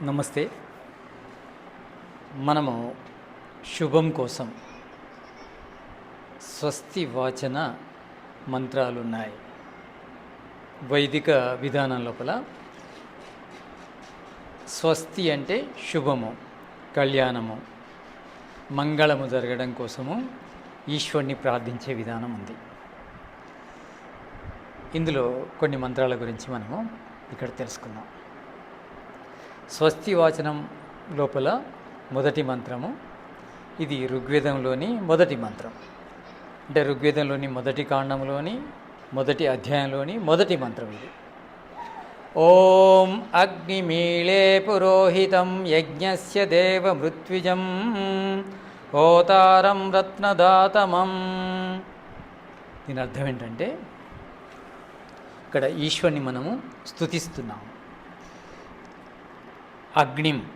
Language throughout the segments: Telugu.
నమస్తే. మనము శుభం కోసం స్వస్తి వాచన మంత్రాలు ఉన్నాయి వైదిక విధానం లోపల స్వస్తి అంటే శుభము కళ్యాణము మంగళము జరగడం కోసము ఈశ్వరుని ప్రార్థించే విధానం ఉంది. ఇందులో కొన్ని మంత్రాల గురించి మనము ఇక్కడ తెలుసుకుందాం. స్వస్తి వాచనం లోపల మొదటి మంత్రము. ఇది ఋగ్వేదంలోని మొదటి మంత్రం. అంటే ఋగ్వేదంలోని మొదటి కాండంలోని మొదటి అధ్యాయంలోని మొదటి మంత్రం ఇది. ఓం అగ్నిమీళే పురోహితం యజ్ఞస్య దేవ మృత్విజం ఓతారం రత్నదాతమం. దీని అర్థం ఏంటంటే ఇక్కడ ఈశ్వరుని మనము స్థుతిస్తున్నాము అగ్నిం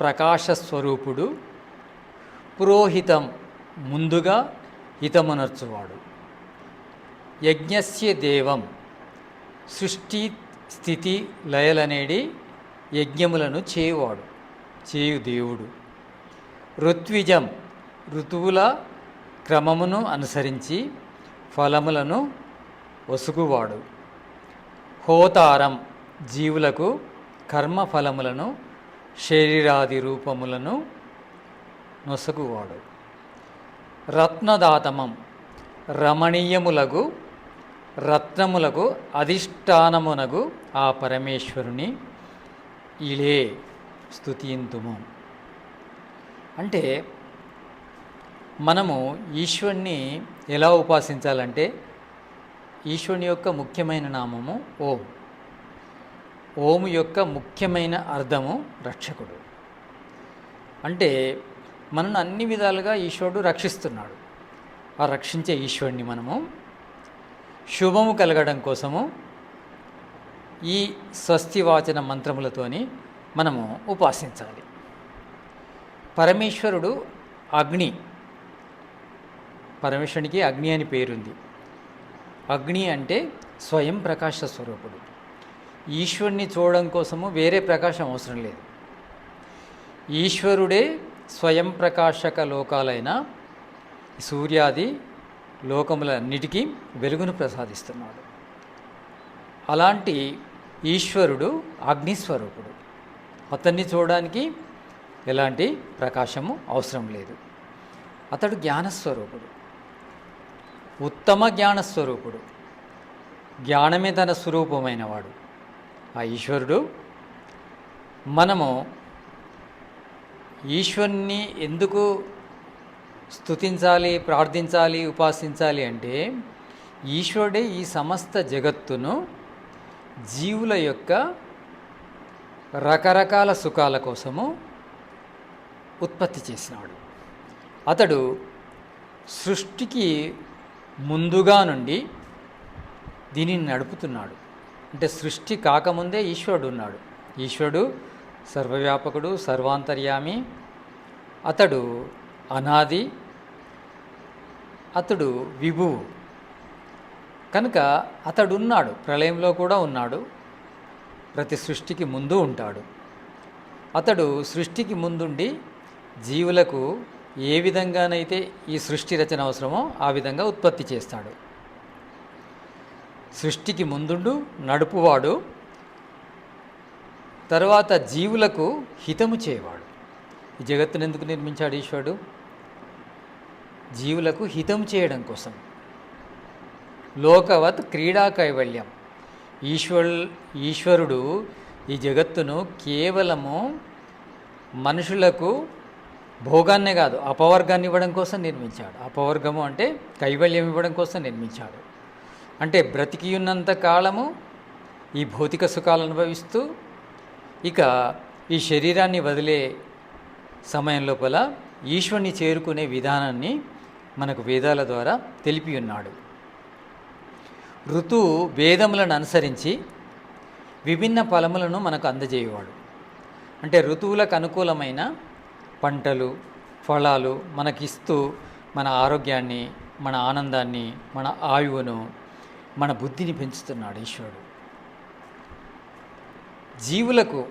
ప్రకాశస్వరూపుడు పురోహితం ముందుగా హితమునర్చువాడు. యజ్ఞస్య దేవం సృష్టి స్థితి లయలనేడి యజ్ఞములను చేయువాడు చేయు దేవుడు. ఋత్విజం ఋతువుల క్రమమును అనుసరించి ఫలములను వసుగువాడు. హోతారం జీవులకు కర్మఫలములను శరీరాది రూపములను నొసగువాడు. రత్నదాతమం రమణీయములగు రత్నములకు అధిష్టానమునగు ఆ పరమేశ్వరుని ఇలే స్తుతింతుము అంటే మనము ఈశ్వరుని ఎలా ఉపాసించాలంటే ఈశ్వరుని యొక్క ముఖ్యమైన నామము ఓం. ఓం యొక్క ముఖ్యమైన అర్థము రక్షకుడు. అంటే మనను అన్ని విధాలుగా ఈశ్వరుడు రక్షిస్తున్నాడు. ఆ రక్షించే ఈశ్వరుణ్ణి మనము. శుభము కలగడం కోసము ఈ స్వస్తివాచన మంత్రములతోని మనము ఉపాసించాలి. పరమేశ్వరుడు అగ్ని. పరమేశ్వరునికి అగ్ని అని పేరుంది. అగ్ని అంటే స్వయం ప్రకాశ స్వరూపుడు. ఈశ్వరుని చూడడం కోసము వేరే ప్రకాశం అవసరం లేదు. ఈశ్వరుడే స్వయం ప్రకాశక లోకాలైన సూర్యాది లోకములన్నిటికీ వెలుగును ప్రసాదిస్తున్నాడు. అలాంటి ఈశ్వరుడు అగ్నిస్వరూపుడు. అతన్ని చూడడానికి ఎలాంటి ప్రకాశము అవసరం లేదు. అతడు జ్ఞానస్వరూపుడు. ఉత్తమ జ్ఞానస్వరూపుడు. జ్ఞానమే తన స్వరూపమైనవాడు. ఆ ఈశ్వరుడు మనము ఈశ్వరుని ఎందుకు స్తుతించాలి ప్రార్థించాలి ఉపాసించాలి అంటే ఈశ్వరుడే ఈ సమస్త జగత్తును జీవుల యొక్క రకరకాల సుఖాల కోసము ఉత్పత్తి చేసినాడు అతడు సృష్టికి ముందుగా నుండి దీనిని నడుపుతున్నాడు. అంటే సృష్టి కాకముందే ఈశ్వరుడు ఉన్నాడు. ఈశ్వరుడు సర్వవ్యాపకుడు సర్వాంతర్యామి అతడు అనాది అతడు విభువు. కనుక అతడు ఉన్నాడు ప్రళయంలో కూడా ఉన్నాడు ప్రతి సృష్టికి ముందు ఉంటాడు. అతడు సృష్టికి ముందుండి జీవులకు ఏ విధంగానైతే ఈ సృష్టి రచన అవసరమో ఆ విధంగా ఉత్పత్తి చేస్తాడు. సృష్టికి ముందుండు నడుపువాడు. తర్వాత జీవులకు హితము చేయవాడు. ఈ జగత్తును ఎందుకు నిర్మించాడు ఈశ్వరుడు? జీవులకు హితం చేయడం కోసం. లోకవత్ క్రీడా కైవల్యం. ఈశ్వర్ ఈశ్వరుడు ఈ జగత్తును కేవలము మనుషులకు భోగాన్నే కాదు అపవర్గాన్ని ఇవ్వడం కోసం నిర్మించాడు. అపవర్గము అంటే కైవల్యం ఇవ్వడం కోసం నిర్మించాడు. అంటే బ్రతికి ఉన్నంత కాలము ఈ భౌతిక సుఖాలు అనుభవిస్తూ ఇక ఈ శరీరాన్ని వదిలే సమయం లోపల ఈశ్వరుని చేరుకునే విధానాన్ని మనకు వేదాల ద్వారా తెలిపి ఉన్నాడు ఋతువు వేదములను అనుసరించి విభిన్న ఫలములను మనకు అందజేయవాడు. అంటే ఋతువులకు అనుకూలమైన పంటలు ఫలాలు మనకిస్తూ మన ఆరోగ్యాన్ని మన ఆనందాన్ని మన ఆయువును మన బుద్ధిని పెంచుతున్నాడు ఈశ్వరుడు. జీవులకు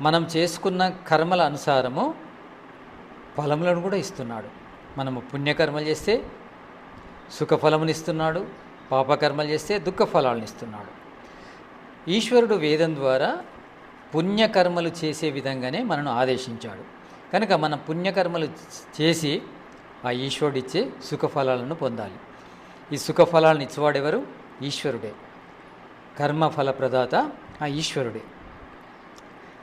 మనం చేసుకున్న కర్మల అనుసారము ఫలములను కూడా ఇస్తున్నాడు. మనము పుణ్యకర్మలు చేస్తే సుఖఫలముని ఇస్తున్నాడు పాపకర్మలు చేస్తే దుఃఖ ఫలాలను ఇస్తున్నాడు. ఈశ్వరుడు వేదం ద్వారా పుణ్యకర్మలు చేసే విధంగానే మనను ఆదేశించాడు. కనుక మన పుణ్యకర్మలు చేసి ఆ ఈశ్వరుడిచ్చే సుఖఫలాలను పొందాలి. ఈ సుఖఫలాలను ఇచ్చేవాడెవరు ఈశ్వరుడే. కర్మఫల ప్రదాత ఆ ఈశ్వరుడే.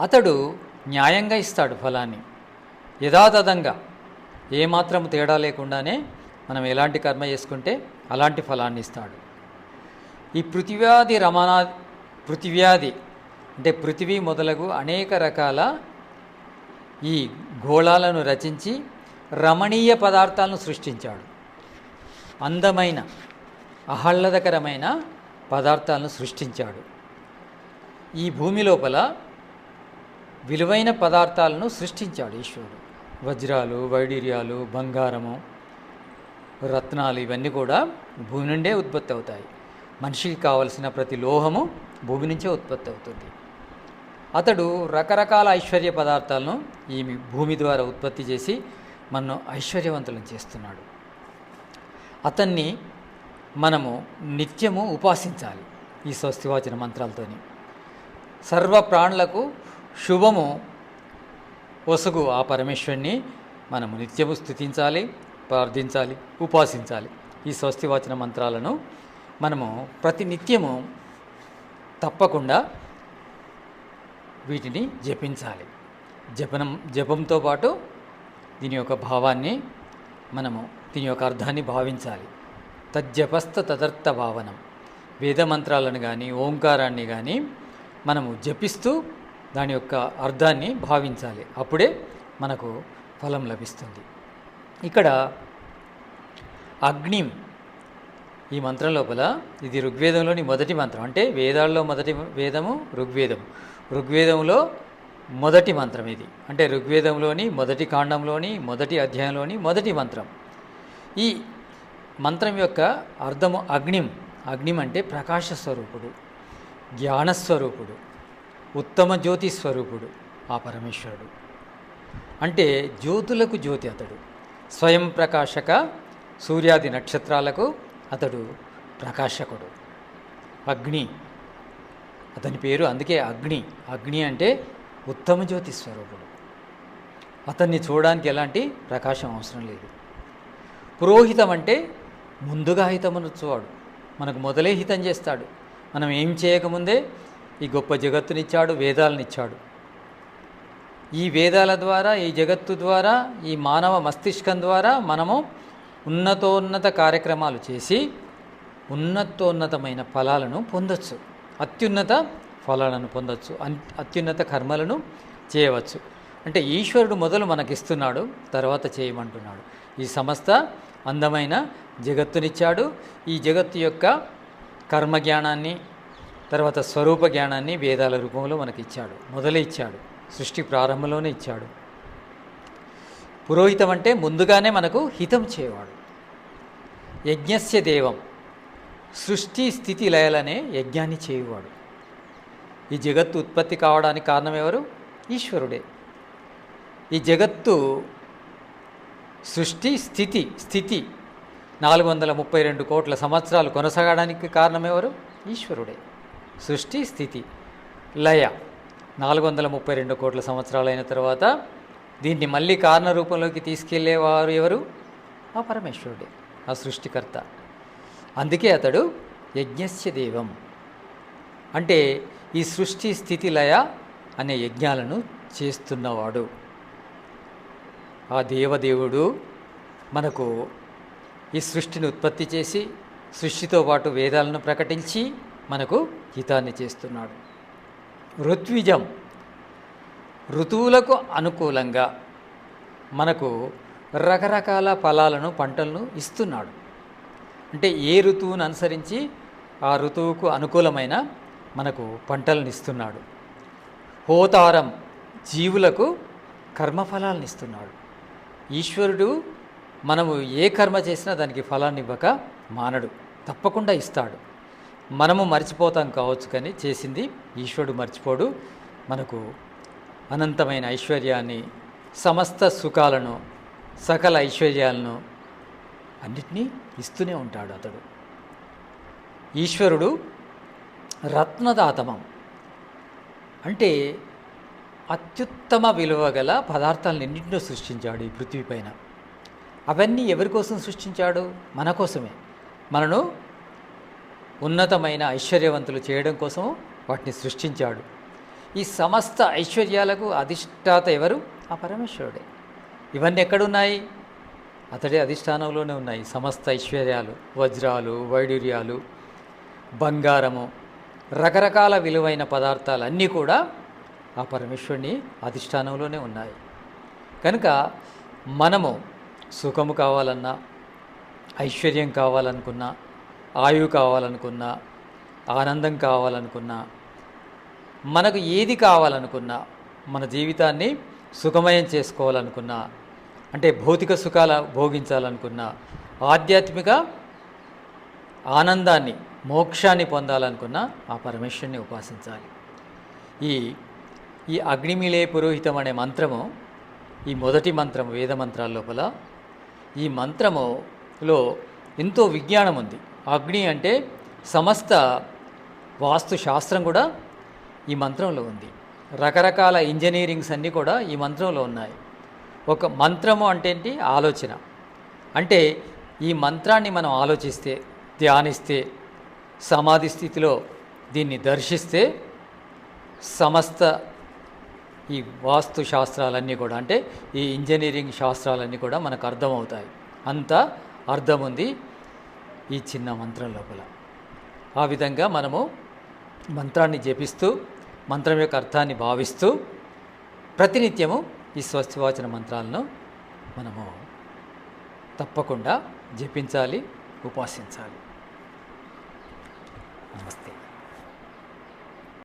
అతడు న్యాయంగా ఇస్తాడు ఫలాన్ని. యథాతథంగా. ఏమాత్రం తేడా లేకుండానే మనం ఎలాంటి కర్మ చేసుకుంటే అలాంటి ఫలాన్ని ఇస్తాడు. ఈ పృథివ్యాధి రమణా పృథివ్యాధి అంటే పృథివీ మొదలగు అనేక రకాల ఈ గోళాలను రచించి రమణీయ పదార్థాలను సృష్టించాడు. అందమైన ఆహ్లాదకరమైన పదార్థాలను సృష్టించాడు. ఈ భూమి లోపల విలువైన పదార్థాలను సృష్టించాడు ఈశ్వరుడు. వజ్రాలు వైడూర్యాలు బంగారము రత్నాలు ఇవన్నీ కూడా భూమి నుండే ఉత్పత్తి అవుతాయి. మనిషికి కావలసిన ప్రతి లోహము భూమి నుంచే ఉత్పత్తి అవుతుంది. అతడు రకరకాల ఐశ్వర్య పదార్థాలను ఈ భూమి ద్వారా ఉత్పత్తి చేసి మనను ఐశ్వర్యవంతులను చేస్తున్నాడు. అతన్ని మనము నిత్యము ఉపాసించాలి ఈ స్వస్తివాచన మంత్రాలతోని. సర్వ ప్రాణులకు శుభము వసుగు ఆ పరమేశ్వరుణ్ణి మనము నిత్యము స్థుతించాలి ప్రార్థించాలి ఉపాసించాలి. ఈ స్వస్తివాచన మంత్రాలను మనము ప్రతి నిత్యము తప్పకుండా వీటిని జపించాలి. జపనం జపంతో పాటు దీని యొక్క భావాన్ని మనము దీని యొక్క అర్థాన్ని భావించాలి. తజ్జపస్థ తదర్థ భావనం వేద మంత్రాలను కానీ ఓంకారాన్ని కానీ మనము జపిస్తూ దాని యొక్క అర్థాన్ని భావించాలి. అప్పుడే మనకు ఫలం లభిస్తుంది. ఇక్కడ అగ్నిం ఈ మంత్రం లోపల ఇది ఋగ్వేదంలోని మొదటి మంత్రం. అంటే వేదాల్లో మొదటి వేదము ఋగ్వేదం ఋగ్వేదంలో మొదటి మంత్రం ఇది. అంటే ఋగ్వేదంలోని మొదటి కాండంలోని మొదటి అధ్యాయంలోని మొదటి మంత్రం. ఈ మంత్రం యొక్క అర్థము అగ్నిం. అగ్నిం అంటే ప్రకాశ స్వరూపుడు జ్ఞానస్వరూపుడు ఉత్తమ జ్యోతి స్వరూపుడు ఆ పరమేశ్వరుడు. అంటే జ్యోతులకు జ్యోతి అతడు. స్వయం ప్రకాశక సూర్యాది నక్షత్రాలకు అతడు ప్రకాశకుడు. అగ్ని. అతని పేరు అందుకే అగ్ని. అగ్ని అంటే ఉత్తమ జ్యోతి స్వరూపుడు. అతన్ని చూడడానికి ఎలాంటి ప్రకాశం అవసరం లేదు. పురోహితం అంటే ముందుగా హితమునుచ్చువాడు మనకు మొదలే హితం చేస్తాడు. మనం ఏం చేయకముందే ఈ గొప్ప జగత్తునిచ్చాడు వేదాలనిచ్చాడు. ఈ వేదాల ద్వారా ఈ జగత్తు ద్వారా ఈ మానవ మస్తిష్కం ద్వారా మనము ఉన్నతోన్నత కార్యక్రమాలు చేసి ఉన్నతోన్నతమైన ఫలాలను పొందొచ్చు. అత్యున్నత ఫలాలను పొందొచ్చు. అన్- అత్యున్నత కర్మలను చేయవచ్చు. అంటే ఈశ్వరుడు మొదలు మనకిస్తున్నాడు తర్వాత చేయమంటున్నాడు. ఈ సమస్త అందమైన జగత్తునిచ్చాడు. ఈ జగత్తు యొక్క కర్మ జ్ఞానాన్ని తర్వాత స్వరూప జ్ఞానాన్ని వేదాల రూపంలో మనకి ఇచ్చాడు మొదలే ఇచ్చాడు. సృష్టి ప్రారంభంలోనే ఇచ్చాడు. పురోహితం అంటే ముందుగానే మనకు హితం చేయవాడు. యజ్ఞస్య దేవం. సృష్టి స్థితి లయలనే యజ్ఞాన్ని చేయువాడు. ఈ జగత్తు ఉత్పత్తి కావడానికి కారణం ఎవరు? ఈశ్వరుడే. ఈ జగత్తు సృష్టి స్థితి స్థితి నాలుగు వందల ముప్పై రెండు కోట్ల సంవత్సరాలు కొనసాగడానికి కారణం ఎవరు ఈశ్వరుడే. సృష్టి స్థితి లయ. నాలుగు వందల ముప్పై రెండు కోట్ల సంవత్సరాలైన తర్వాత దీన్ని మళ్ళీ కారణ రూపంలోకి తీసుకెళ్ళేవారు ఎవరు? ఆ పరమేశ్వరుడే ఆ సృష్టికర్త. అందుకే అతడు యజ్ఞస్య దేవం. అంటే ఈ సృష్టి స్థితి లయ అనే యజ్ఞాలను చేస్తున్నవాడు. ఆ దేవదేవుడు మనకు ఈ సృష్టిని ఉత్పత్తి చేసి సృష్టితో పాటు వేదాలను ప్రకటించి మనకు హితాన్ని చేస్తున్నాడు. ఋత్విజం ఋతువులకు అనుకూలంగా మనకు రకరకాల ఫలాలను పంటలను ఇస్తున్నాడు. అంటే ఏ ఋతువును అనుసరించి ఆ ఋతువుకు అనుకూలమైన మనకు పంటలను ఇస్తున్నాడు. హోతారం జీవులకు కర్మఫలాలను ఇస్తున్నాడు. ఈశ్వరుడు మనము ఏ కర్మ చేసినా దానికి ఫలాన్ని ఇవ్వక మానడు తప్పకుండా ఇస్తాడు. మనము మర్చిపోతాం కావచ్చు కానీ చేసింది ఈశ్వరుడు మర్చిపోడు. మనకు అనంతమైన ఐశ్వర్యాన్ని సమస్త సుఖాలను సకల ఐశ్వర్యాలను అన్నిటినీ ఇస్తూనే ఉంటాడు అతడు. ఈశ్వరుడు రత్నదాతమం. అంటే అత్యుత్తమ విలువ గల పదార్థాలను ఎన్నింటినో సృష్టించాడు ఈ పృథ్వీపైన అవన్నీ ఎవరి కోసం సృష్టించాడు? మన కోసమే. మనను ఉన్నతమైన ఐశ్వర్యవంతులు చేయడం కోసం వాటిని సృష్టించాడు. ఈ సమస్త ఐశ్వర్యాలకు అధిష్టాత ఎవరు? ఆ పరమేశ్వరుడే. ఇవన్నీ ఎక్కడున్నాయి? అతడి అధిష్టానంలోనే ఉన్నాయి. సమస్త ఐశ్వర్యాలు వజ్రాలు వైడూర్యాలు బంగారము రకరకాల విలువైన పదార్థాలు అన్నీ కూడా ఆ పరమేశ్వరుని అధిష్టానంలోనే ఉన్నాయి. కనుక మనము సుఖము కావాలన్నా ఐశ్వర్యం కావాలనుకున్నా ఆయువు కావాలనుకున్నా ఆనందం కావాలనుకున్నా మనకు ఏది కావాలనుకున్నా మన జీవితాన్ని సుఖమయం చేసుకోవాలనుకున్నా అంటే భౌతిక సుఖాల భోగించాలనుకున్నా ఆధ్యాత్మిక ఆనందాన్ని మోక్షాన్ని పొందాలనుకున్నా ఆ పరమేశ్వరుని ఉపాసించాలి. ఈ ఈ అగ్నిమిలే పురోహితం అనే మంత్రము ఈ మొదటి మంత్రం వేద మంత్రాల లోపల ఈ మంత్రములో ఎంతో విజ్ఞానం ఉంది. అగ్ని అంటే సమస్త వాస్తు శాస్త్రం కూడా ఈ మంత్రంలో ఉంది. రకరకాల ఇంజనీరింగ్స్ అన్నీ కూడా ఈ మంత్రంలో ఉన్నాయి. ఒక మంత్రము అంటే ఏంటి? ఆలోచన. అంటే ఈ మంత్రాన్ని మనం ఆలోచిస్తే ధ్యానిస్తే సమాధి స్థితిలో దీన్ని దర్శిస్తే సమస్త ఈ వాస్తు శాస్త్రాలన్నీ కూడా అంటే ఈ ఇంజనీరింగ్ శాస్త్రాలన్నీ కూడా మనకు అర్థమవుతాయి. అంత అర్థం ఉంది ఈ చిన్న మంత్రం లోపల. ఆ విధంగా మనము మంత్రాన్ని జపిస్తూ మంత్రం యొక్క అర్థాన్ని భావిస్తూ ప్రతినిత్యము ఈ స్వస్తివాచన మంత్రాలను మనము తప్పకుండా జపించాలి ఉపాసించాలి. నమస్తే.